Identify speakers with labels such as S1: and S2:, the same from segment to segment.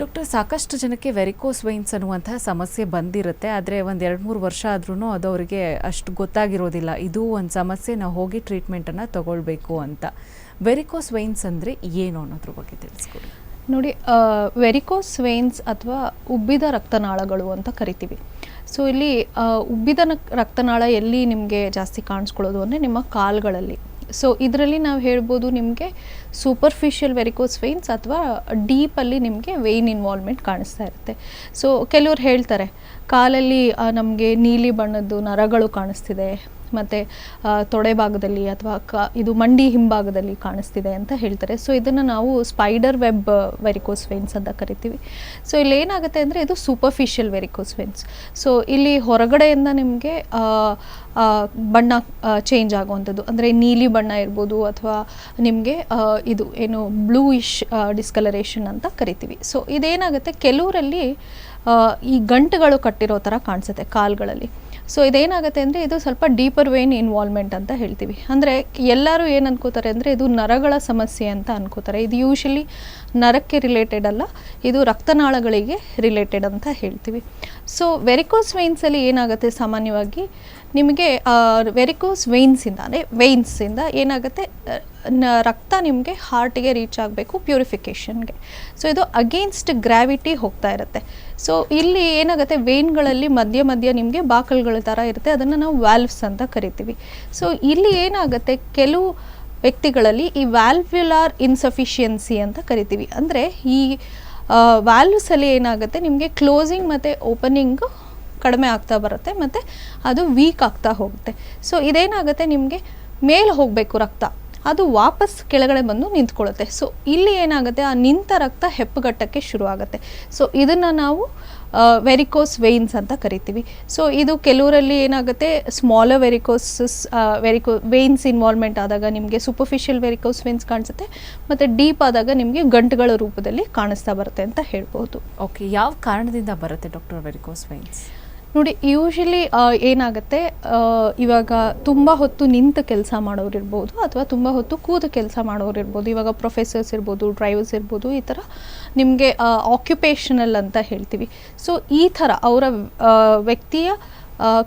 S1: Doctor, ಸಾಕಷ್ಟು ಜನಕ್ಕೆ varicose wines ಅನ್ನುವಂಥ ಸಮಸ್ಯೆ ಬಂದಿರುತ್ತೆ. ಆದರೆ ಒಂದು ಎರಡು ಮೂರು ವರ್ಷ ಆದ್ರೂ ಅದು ಅವರಿಗೆ ಅಷ್ಟು ಗೊತ್ತಾಗಿರೋದಿಲ್ಲ. ಇದು ಒಂದು ಸಮಸ್ಯೆ, ನಾವು ಹೋಗಿ ಟ್ರೀಟ್ಮೆಂಟನ್ನು ತಗೊಳ್ಬೇಕು ಅಂತ. ವೆರಿಕೋಸ್ ವೈನ್ಸ್ ಅಂದರೆ ಏನು ಅನ್ನೋದ್ರ ಬಗ್ಗೆ ತಿಳಿಸ್ಕೊಡಿ.
S2: ನೋಡಿ ವೆರಿಕೋಸ್ ವೈನ್ಸ್ ಅಥವಾ ಉಬ್ಬಿದ ರಕ್ತನಾಳಗಳು ಅಂತ ಕರಿತೀವಿ. ಸೊ ಇಲ್ಲಿ ಉಬ್ಬಿದ ರಕ್ತನಾಳ ಎಲ್ಲಿ ನಿಮಗೆ ಜಾಸ್ತಿ ಕಾಣಿಸ್ಕೊಳ್ಳೋದು ಅಂದರೆ ನಿಮ್ಮ ಕಾಲ್ಗಳಲ್ಲಿ. ಸೊ ಇದರಲ್ಲಿ ನಾವು ಹೇಳ್ಬೋದು ನಿಮಗೆ ಸೂಪರ್ಫಿಷಿಯಲ್ ವೆರಿಕೋಸ್ ವೇನ್ಸ್ ಅಥವಾ ಡೀಪಲ್ಲಿ ನಿಮಗೆ ವೇನ್ ಇನ್ವಾಲ್ವ್ಮೆಂಟ್ ಕಾಣಿಸ್ತಾ ಇರುತ್ತೆ. ಸೊ ಕೆಲವ್ರು ಹೇಳ್ತಾರೆ, ಕಾಲಲ್ಲಿ ನಮಗೆ ನೀಲಿ ಬಣ್ಣದ್ದು ನರಗಳು ಕಾಣಿಸ್ತಿದೆ ಮತ್ತು ತೊಡೆ ಭಾಗದಲ್ಲಿ ಅಥವಾ ಕ, ಇದು ಮಂಡಿ ಹಿಂಭಾಗದಲ್ಲಿ ಕಾಣಿಸ್ತಿದೆ ಅಂತ ಹೇಳ್ತಾರೆ. ಸೊ ಇದನ್ನು ನಾವು ಸ್ಪೈಡರ್ ವೆಬ್ ವೆರಿಕೋಸ್ ವೆನ್ಸ್ ಅಂತ ಕರಿತೀವಿ. ಸೊ ಇಲ್ಲಿ ಏನಾಗುತ್ತೆ ಅಂದರೆ ಇದು ಸೂಪರ್ಫಿಷಿಯಲ್ ವೆರಿಕೋಸ್ ವೆನ್ಸ್ ಸೊ ಇಲ್ಲಿ ಹೊರಗಡೆಯಿಂದ ನಿಮಗೆ ಬಣ್ಣ ಚೇಂಜ್ ಆಗುವಂಥದ್ದು. ಅಂದರೆ ನೀಲಿ ಬಣ್ಣ ಇರ್ಬೋದು ಅಥವಾ ನಿಮಗೆ ಇದು ಏನು ಬ್ಲೂಯಿಶ್ ಡಿಸ್ಕಲರೇಷನ್ ಅಂತ ಕರಿತೀವಿ. ಸೊ ಇದೇನಾಗುತ್ತೆ ಕೆಲವರಲ್ಲಿ ಈ ಗಂಟುಗಳು ಕಟ್ಟಿರೋ ಥರ ಕಾಣಿಸುತ್ತೆ, ಕಾಲ್ಗಳಲ್ಲಿ. ಸೊ ಇದೇನಾಗುತ್ತೆ ಅಂದರೆ ಇದು ಸ್ವಲ್ಪ ಡೀಪರ್ ವೇನ್ ಇನ್ವಾಲ್ವ್ಮೆಂಟ್ ಅಂತ ಹೇಳ್ತೀವಿ. ಅಂದರೆ ಎಲ್ಲರೂ ಏನು ಅನ್ಕೋತಾರೆ ಅಂದರೆ ಇದು ನರಗಳ ಸಮಸ್ಯೆ ಅಂತ ಅನ್ಕೋತಾರೆ. ಇದು ಯೂಶಲಿ ನರಕ್ಕೆ ರಿಲೇಟೆಡ್ ಅಲ್ಲ, ಇದು ರಕ್ತನಾಳಗಳಿಗೆ ರಿಲೇಟೆಡ್ ಅಂತ ಹೇಳ್ತೀವಿ. ಸೊ ವೆರಿಕೋಸ್ ವೇನ್ಸಲ್ಲಿ ಏನಾಗುತ್ತೆ ಸಾಮಾನ್ಯವಾಗಿ? ನಿಮಗೆ ವೆರಿಕೋಸ್ ವೇನ್ಸಿಂದ ಅಂದರೆ ವೇನ್ಸಿಂದ ಏನಾಗುತ್ತೆ? ರಕ್ತ ನಿಮಗೆ ಹಾರ್ಟಿಗೆ ರೀಚ್ ಆಗಬೇಕು ಪ್ಯೂರಿಫಿಕೇಷನ್ಗೆ ಸೊ ಇದು ಅಗೇನ್ಸ್ಟ್ ಗ್ರಾವಿಟಿ ಹೋಗ್ತಾ ಇರುತ್ತೆ. ಸೊ ಇಲ್ಲಿ ಏನಾಗುತ್ತೆ? ವೇನ್ಗಳಲ್ಲಿ ಮಧ್ಯ ಮಧ್ಯ ನಿಮಗೆ ಬಾಕಲ್ಗಳ ಥರ ಇರುತ್ತೆ. ಅದನ್ನು ನಾವು ವ್ಯಾಲ್ವ್ಸ್ ಅಂತ ಕರಿತೀವಿ. ಸೊ ಇಲ್ಲಿ ಏನಾಗುತ್ತೆ? ಕೆಲವು ವ್ಯಕ್ತಿಗಳಲ್ಲಿ ಈ ವ್ಯಾಲ್ವ್ಯುಲಾರ್ ಇನ್ಸಫಿಷಿಯನ್ಸಿ ಅಂತ ಕರಿತೀವಿ. ಅಂದರೆ ಈ ವ್ಯಾಲ್ವ್ಸಲ್ಲಿ ಏನಾಗುತ್ತೆ? ನಿಮಗೆ ಕ್ಲೋಸಿಂಗ್ ಮತ್ತು ಓಪನಿಂಗು ಕಡಿಮೆ ಆಗ್ತಾ ಬರುತ್ತೆ, ಮತ್ತು ಅದು ವೀಕ್ ಆಗ್ತಾ ಹೋಗುತ್ತೆ. ಸೊ ಇದೇನಾಗುತ್ತೆ? ನಿಮಗೆ ಮೇಲೆ ಹೋಗಬೇಕು ರಕ್ತ. ಅದು ವಾಪಸ್ ಕೆಳಗಡೆ ಬಂದು ನಿಂತ್ಕೊಳ್ಳುತ್ತೆ. ಸೊ ಇಲ್ಲಿ ಏನಾಗುತ್ತೆ? ಆ ನಿಂತ ರಕ್ತ ಹೆಪ್ಪುಗಟ್ಟಕ್ಕೆ ಶುರು ಆಗುತ್ತೆ ಸೊ ಇದನ್ನು ನಾವು ವೆರಿಕೋಸ್ ವೇನ್ಸ್ ಅಂತ ಕರಿತೀವಿ. ಸೊ ಇದು ಕೆಲವರಲ್ಲಿ ಏನಾಗುತ್ತೆ? Smaller varicoses varico veins involvement ಆದಾಗ ನಿಮಗೆ ಸೂಪರ್ಫಿಷಿಯಲ್ ವೆರಿಕೋಸ್ ವೇನ್ಸ್ ಕಾಣಿಸುತ್ತೆ, ಮತ್ತು ಡೀಪ್ ಆದಾಗ ನಿಮಗೆ ಗಂಟುಗಳ ರೂಪದಲ್ಲಿ ಕಾಣಿಸ್ತಾ ಬರುತ್ತೆ ಅಂತ ಹೇಳ್ಬೋದು.
S1: ಓಕೆ ಯಾವ ಕಾರಣದಿಂದ ಬರುತ್ತೆ ಡಾಕ್ಟರ್ ವೆರಿಕೋಸ್ ವೈನ್ಸ್
S2: ನೋಡಿ ಯೂಶಲಿ ಏನಾಗುತ್ತೆ ಇವಾಗ ತುಂಬ ಹೊತ್ತು ನಿಂತು ಕೆಲಸ ಮಾಡೋರು ಇರ್ಬೋದು ಅಥವಾ ತುಂಬ ಹೊತ್ತು ಕೂತು ಕೆಲಸ ಮಾಡೋರು ಇರ್ಬೋದು. ಇವಾಗ ಪ್ರೊಫೆಸರ್ಸ್ ಇರ್ಬೋದು ಡ್ರೈವರ್ಸ್ ಇರ್ಬೋದು, ಈ ಥರ ನಿಮಗೆ ಆಕ್ಯುಪೇಷನಲ್ ಅಂತ ಹೇಳ್ತೀವಿ. ಸೊ ಈ ಥರ ಅವರ ವ್ಯಕ್ತಿಯ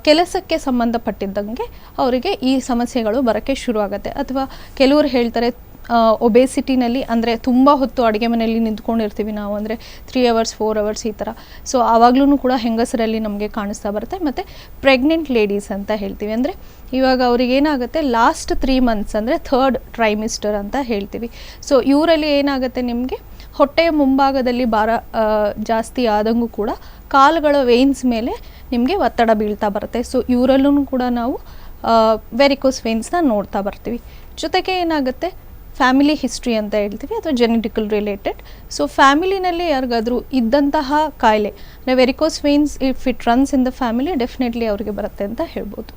S2: ಕೆಲಸಕ್ಕೆ ಸಂಬಂಧಪಟ್ಟಿದ್ದಂಗೆ ಅವರಿಗೆ ಈ ಸಮಸ್ಯೆಗಳು ಬರೋಕ್ಕೆ ಶುರು ಆಗುತ್ತೆ ಅಥವಾ ಕೆಲವರು ಹೇಳ್ತಾರೆ ಒಬೇಸಿಟಿನಲ್ಲಿ ಅಂದರೆ ತುಂಬ ಹೊತ್ತು ಅಡುಗೆ ಮನೆಯಲ್ಲಿ ನಿಂತ್ಕೊಂಡಿರ್ತೀವಿ ನಾವು, ಅಂದರೆ ತ್ರೀ ಅವರ್ಸ್ ಫೋರ್ ಅವರ್ಸ್ ಈ ಥರ ಸೊ ಆವಾಗಲೂ ಕೂಡ ಹೆಂಗಸರಲ್ಲಿ ನಮಗೆ ಕಾಣಿಸ್ತಾ ಬರುತ್ತೆ. ಮತ್ತು ಪ್ರೆಗ್ನೆಂಟ್ ಲೇಡೀಸ್ ಅಂತ ಹೇಳ್ತೀವಿ. ಅಂದರೆ ಇವಾಗ ಅವ್ರಿಗೆ ಏನಾಗುತ್ತೆ ಲಾಸ್ಟ್ ತ್ರೀ ಮಂತ್ಸ್ ಅಂದರೆ ಥರ್ಡ್ ಟ್ರೈಮಿಸ್ಟರ್ ಅಂತ ಹೇಳ್ತೀವಿ. ಸೊ ಇವರಲ್ಲಿ ಏನಾಗುತ್ತೆ ನಿಮಗೆ, ಹೊಟ್ಟೆಯ ಮುಂಭಾಗದಲ್ಲಿ ಭಾರ ಜಾಸ್ತಿ ಆದಂಗೂ ಕೂಡ ಕಾಲುಗಳ ವೇನ್ಸ್ ಮೇಲೆ ನಿಮಗೆ ಒತ್ತಡ ಬೀಳ್ತಾ ಬರುತ್ತೆ. ಸೊ ಇವರಲ್ಲೂ ಕೂಡ ನಾವು ವೆರಿಕೋಸ್ ವೇನ್ಸ್ನ ನೋಡ್ತಾ ಬರ್ತೀವಿ. ಜೊತೆಗೆ ಏನಾಗುತ್ತೆ ಫ್ಯಾಮಿಲಿ ಹಿಸ್ಟ್ರಿ ಅಂತ ಹೇಳ್ತೀವಿ, ಅಥವಾ ಜೆನೆಟಿಕಲ್ ರಿಲೇಟೆಡ್ ಸೊ ಫ್ಯಾಮಿಲಿನಲ್ಲಿ ಯಾರಿಗಾದರೂ ಇದ್ದಂತಹ ಕಾಯಿಲೆ varicose veins if it runs in the family definitely ಅವರಿಗೆ ಬರುತ್ತೆ ಅಂತ ಹೇಳ್ಬೋದು.